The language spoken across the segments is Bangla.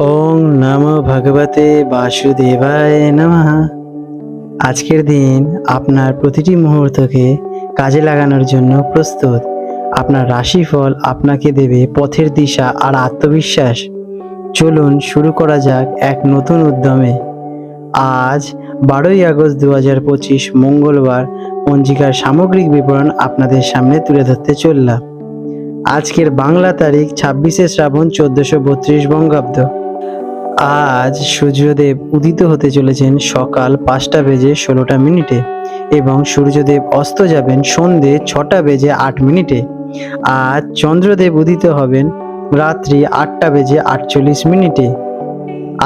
ওং নমো ভগবতে বাসুদেবায় নমঃ। আজকের দিন আপনার প্রতিটি মুহূর্তকে কাজে লাগানোর জন্য প্রস্তুত। আপনার রাশিফল আপনাকে দেবে পথের দিশা আর আত্মবিশ্বাস। চলুন শুরু করা যাক এক নতুন উদ্যমে। আজ বারোই আগস্ট দু হাজার পঁচিশ মঙ্গলবার পঞ্জিকার সামগ্রিক বিবরণ আপনাদের সামনে তুলে ধরতে চললাম। আজকের বাংলা তারিখ ছাব্বিশে শ্রাবণ চোদ্দশো বত্রিশ বঙ্গাব্দ। আজ সূর্যদেব উদিত হতে চলেছেন সকাল পাঁচটা বেজে ষোলোটা মিনিটে এবং সূর্যদেব অস্ত যাবেন সন্ধে ছটা বেজে আট মিনিটে। আজ চন্দ্রদেব উদিত হবেন রাত্রি আটটা বেজে আটচল্লিশ মিনিটে।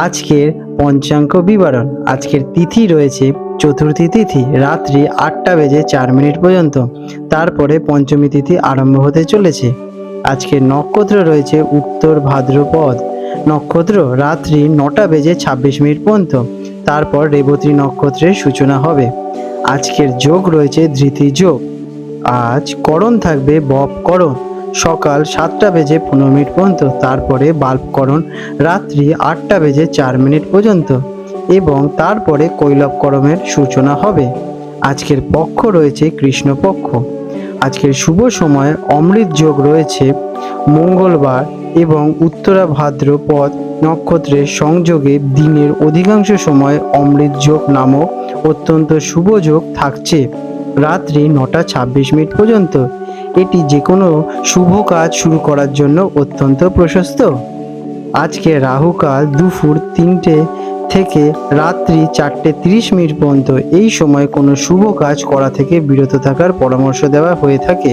আজকের পঞ্চাঙ্গ বিবরণ, আজকের তিথি রয়েছে চতুর্থী তিথি, রাত্রি আটটা বেজে চার মিনিট পর্যন্ত। তারপরে পঞ্চমী তিথি আরম্ভ হতে চলেছে। আজকের নক্ষত্র রয়েছে উত্তর ভাদ্রপদ। নক্ষত্র রাত্রি নটা বেজে ছাব্বিশ মিনিট পর্যন্ত। তারপর রেবতী নক্ষত্রের সূচনা হবে। আজকের যোগ রয়েছে ধৃতি যোগ। আজ করণ থাকবে বব করণ। সকাল সাতটা বেজে পনেরো মিনিট পর্যন্ত। তারপরে বাল্বকরণ রাত্রি আটটা বেজে চার মিনিট পর্যন্ত। এবং তারপরে কৈলবকরমের সূচনা হবে। আজকের পক্ষ রয়েছে কৃষ্ণপক্ষ। আজকের শুভ সময় অমৃত যোগ রয়েছে মঙ্গলবার এবং উত্তরা ভাদ্রপদ নক্ষত্রের সংযোগে দিনের অধিকাংশ সময় অমৃত যোগ নামক অত্যন্ত শুভ যোগ থাকছে। রাত্রি নটা ছাব্বিশ মিনিট পর্যন্ত। এটি যে কোনো শুভ কাজ শুরু করার জন্য অত্যন্ত প্রশস্ত। আজকে রাহুকাল দুপুর তিনটে থেকে রাত্রি চারটে তিরিশ মিনিট পর্যন্ত এই সময় কোনো শুভ কাজ করা থেকে বিরত থাকার পরামর্শ দেওয়া হয়ে থাকে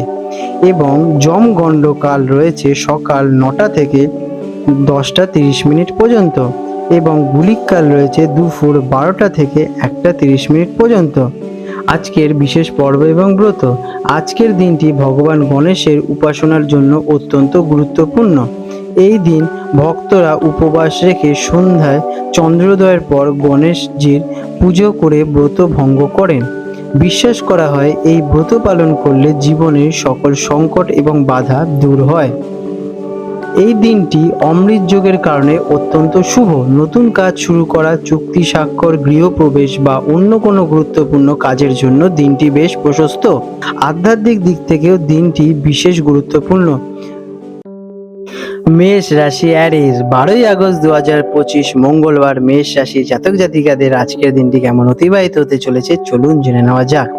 এবং যমগণ্ডকাল রয়েছে সকাল নটা থেকে দশটা তিরিশ মিনিট পর্যন্ত এবং গুলিককাল রয়েছে দুপুর বারোটা থেকে একটা তিরিশ মিনিট পর্যন্ত। আজকের বিশেষ পর্ব এবং ব্রত। আজকের দিনটি ভগবান গণেশের উপাসনার জন্য অত্যন্ত গুরুত্বপূর্ণ। এই দিন ভক্তরা উপবাস রেখে সন্ধ্যায় চন্দ্রোদয়ের পর গণেশজির পুজো করে ব্রত ভঙ্গ করেন। বিশ্বাস করা হয় এই ব্রত পালন করলে জীবনের সকল সংকট এবং বাধা দূর হয়। এই দিনটি অমৃত যোগের কারণে অত্যন্ত শুভ। নতুন কাজ শুরু করা, চুক্তি, স্বাক্ষর, গৃহপ্রবেশ বা অন্য কোনো গুরুত্বপূর্ণ কাজের জন্য দিনটি বেশ প্রশস্ত। আধ্যাত্মিক দিক থেকেও দিনটি বিশেষ গুরুত্বপূর্ণ। মেষ রাশি অ্যারিস বারোই আগস্ট দু হাজার পঁচিশ মঙ্গলবার মেষ রাশি জাতক জাতিকাদের আজকের দিনটি কেমন অতিবাহিত হতে চলেছে? চলুন জেনে নেওয়া যাক।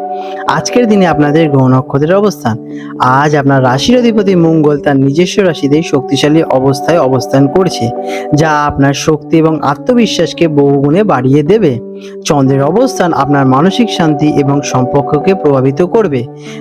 আজকের দিনে আপনাদের গ্রহ নক্ষত্রের অবস্থান। আজ আপনার রাশির অধিপতি মঙ্গল তার নিজস্ব রাশিতে শক্তিশালী অবস্থায় অবস্থান করছে, যা আপনার শক্তি এবং আত্মবিশ্বাসকে বহুগুণে বাড়িয়ে দেবে। চন্দ্রের অবস্থান আপনার মানসিক শান্তি এবং সম্পর্ককে প্রভাবিত করবে।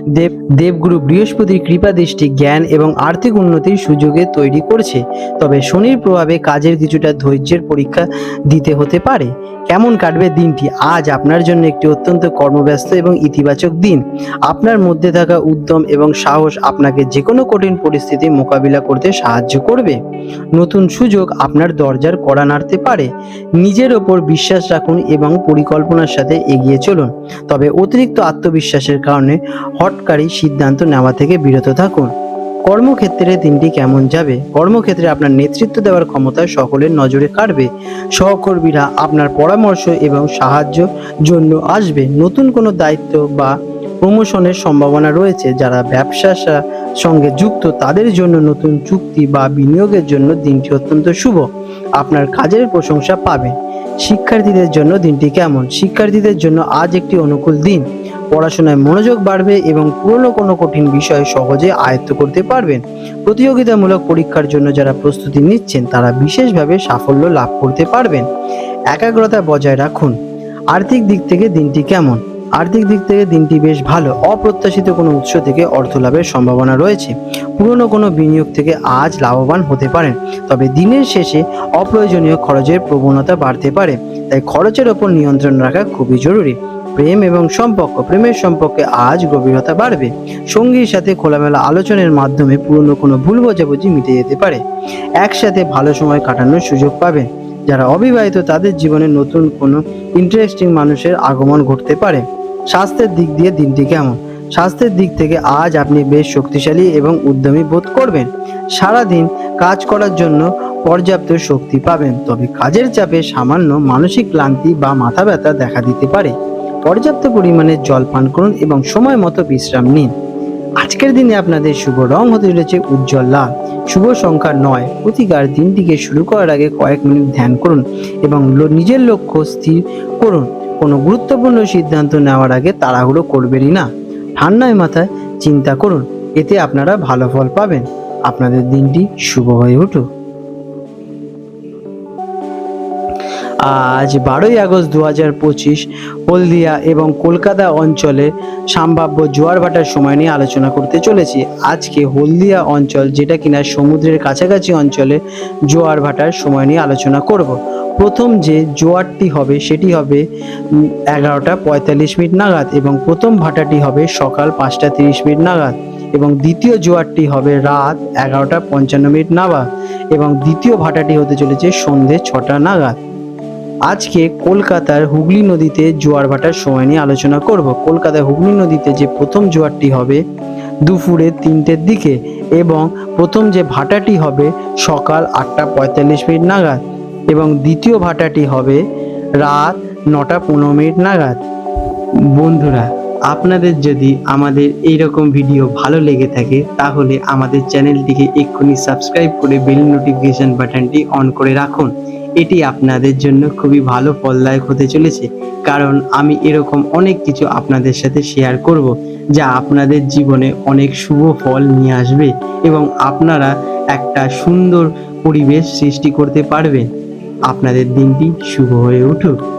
দেব, দেবগুরু বৃহস্পতির কৃপা দৃষ্টি, জ্ঞান এবং আর্থিক উন্নতির সুযোগে তৈরি করছে। তবে শনির প্রভাবে কাজের কিছুটা ধৈর্যের পরীক্ষা দিতে হতে পারে। কেমন কাটবে দিনটি? আজ আপনার জন্য একটি অত্যন্ত কর্মব্যস্ত এবং ইতিবাচক দিন। আপনার মধ্যে থাকা উদ্যম এবং সাহস আপনাকে যে কোনো কঠিন পরিস্থিতি মোকাবিলা করতে সাহায্য করবে। নতুন সুযোগ আপনার দরজার কড়া নাড়তে পারে। নিজের ওপর বিশ্বাস রাখুন এবং পরিকল্পনার সাথে এগিয়ে চলুন। তবে অতিরিক্ত আত্মবিশ্বাসের কারণে হটকারী সিদ্ধান্ত নেওয়া থেকে বিরত থাকুন। কর্মক্ষেত্রে দিনটি কেমন যাবে? কর্মক্ষেত্রে আপনার নেতৃত্ব দেওয়ার ক্ষমতা সকলের নজরে কাটবে সহকর্মীরা আপনার পরামর্শ এবং সাহায্য জন্য আসবে। নতুন কোনো দায়িত্ব বা প্রমোশনের সম্ভাবনা রয়েছে। যারা ব্যবসার সঙ্গে যুক্ত, তাদের জন্য নতুন চুক্তি বা বিনিয়োগের জন্য দিনটি অত্যন্ত শুভ। আপনার কাজের প্রশংসা পাবেন শিক্ষার্থীদের জন্য দিনটি কেমন? শিক্ষার্থীদের জন্য আজ একটি অনুকূল দিন। পড়াশোনায় মনোযোগ বাড়বে এবং পুরনো কোনো কঠিন বিষয় সহজে আয়ত্ত করতে পারবেন। প্রতিযোগিতামূলক পরীক্ষার জন্য যারা প্রস্তুতি নিচ্ছেন, তারা বিশেষভাবে সাফল্য লাভ করতে পারবেন। একাগ্রতা বজায় রাখুন। আর্থিক দিক থেকে দিনটি কেমন? আর্থিক দিক থেকে দিনটি বেশ ভালো। অপ্রত্যাশিত কোনো উৎস থেকে অর্থ লাভের সম্ভাবনা রয়েছে। পুরনো কোনো বিনিয়োগ থেকে আজ লাভবান হতে পারেন। তবে দিনের শেষে অপ্রয়োজনীয় খরচের প্রবণতা বাড়তে পারে। তাই খরচের ওপর নিয়ন্ত্রণ রাখা খুবই জরুরি। প্রেম এবং সম্পর্ক, প্রেমের সম্পর্কে আজ গভীরতা বাড়বে। সঙ্গীর সাথে খোলামেলা আলোচনার মাধ্যমে পুরনো কোনো ভুল বোঝাবুঝি মিটে যেতে পারে। একসাথে ভালো সময় কাটানোর সুযোগ পাবেন, যারা অবিবাহিত তাদের জীবনে নতুন কোনো ইন্টারেস্টিং মানুষের আগমন ঘটতে পারে। স্বাস্থ্যের দিক দিয়ে দিনটি কেমন? স্বাস্থ্যের দিক থেকে আজ আপনি বেশ শক্তিশালী এবং উদ্যমী বোধ করবেন। সারাদিন কাজ করার জন্য পর্যাপ্ত শক্তি পাবেন, তবে কাজের চাপে সামান্য মানসিক ক্লান্তি বা মাথা ব্যথা দেখা দিতে পারে। পর্যাপ্ত পরিমাণে জল পান করুন এবং সময় মতো বিশ্রাম নিন। আজকের দিনে আপনাদের শুভ রং হতে চলেছে উজ্জ্বল লাল। শুভ সংখ্যা নয়। প্রতিকার দিনটিকে শুরু করার আগে কয়েক মিনিট ধ্যান করুন এবং নিজের লক্ষ্য স্থির করুন। কোনো গুরুত্বপূর্ণ সিদ্ধান্ত নেওয়ার আগে তাড়াহুড়ো করবেনই না। ঠান্ডায় মাথায় চিন্তা করুন, এতে আপনারা ভালো ফল পাবেন। আপনাদের দিনটি শুভ হয়ে উঠুক। আজ বারোই আগস্ট দু হাজার পঁচিশ, হলদিয়া এবং কলকাতা অঞ্চলে সম্ভাব্য জোয়ার ভাটার সময় নিয়ে আলোচনা করতে চলেছি। আজকে হলদিয়া অঞ্চল, যেটা কিনা সমুদ্রের কাছাকাছি অঞ্চলে জোয়ার ভাটার সময় নিয়ে আলোচনা করব। প্রথম যে জোয়ারটি হবে সেটি হবে এগারোটা পঁয়তাল্লিশ মিনিট নাগাদ এবং প্রথম ভাটাটি হবে সকাল পাঁচটা তিরিশ মিনিট নাগাদ এবং দ্বিতীয় জোয়ারটি হবে রাত এগারোটা পঞ্চান্ন মিনিট নাগাদ এবং দ্বিতীয় ভাটাটি হতে চলেছে সন্ধে ছটা নাগাদ। আজকে কলকাতার হুগলি নদীতে জোয়ার ভাটার সময় নিয়ে আলোচনা করব। কলকাতার হুগলি নদীতে যে প্রথম জোয়ারটি হবে দুপুরে তিনটের দিকে এবং প্রথম যে ভাটাটি হবে সকাল আটটা পঁয়তাল্লিশ মিনিট নাগাদ এবং দ্বিতীয় ভাটাটি হবে রাত নটা পনেরো মিনিট নাগাদ। বন্ধুরা, আপনাদের যদি আমাদের এই রকম ভিডিও ভালো লেগে থাকে, তাহলে আমাদের চ্যানেলটিকে এক্ষুনি সাবস্ক্রাইব করে বেল নোটিফিকেশন বাটনটি অন করে রাখুন। এটি আপনাদের জন্য খুবই ভালো ফলদায়ক হতে চলেছে, কারণ আমি এরকম অনেক কিছু আপনাদের সাথে শেয়ার করব, যা আপনাদের জীবনে অনেক শুভ ফল নিয়ে আসবে এবং আপনারা একটা সুন্দর পরিবেশ সৃষ্টি করতে পারবেন। আপনাদের দিনটি শুভ হয়ে উঠুক।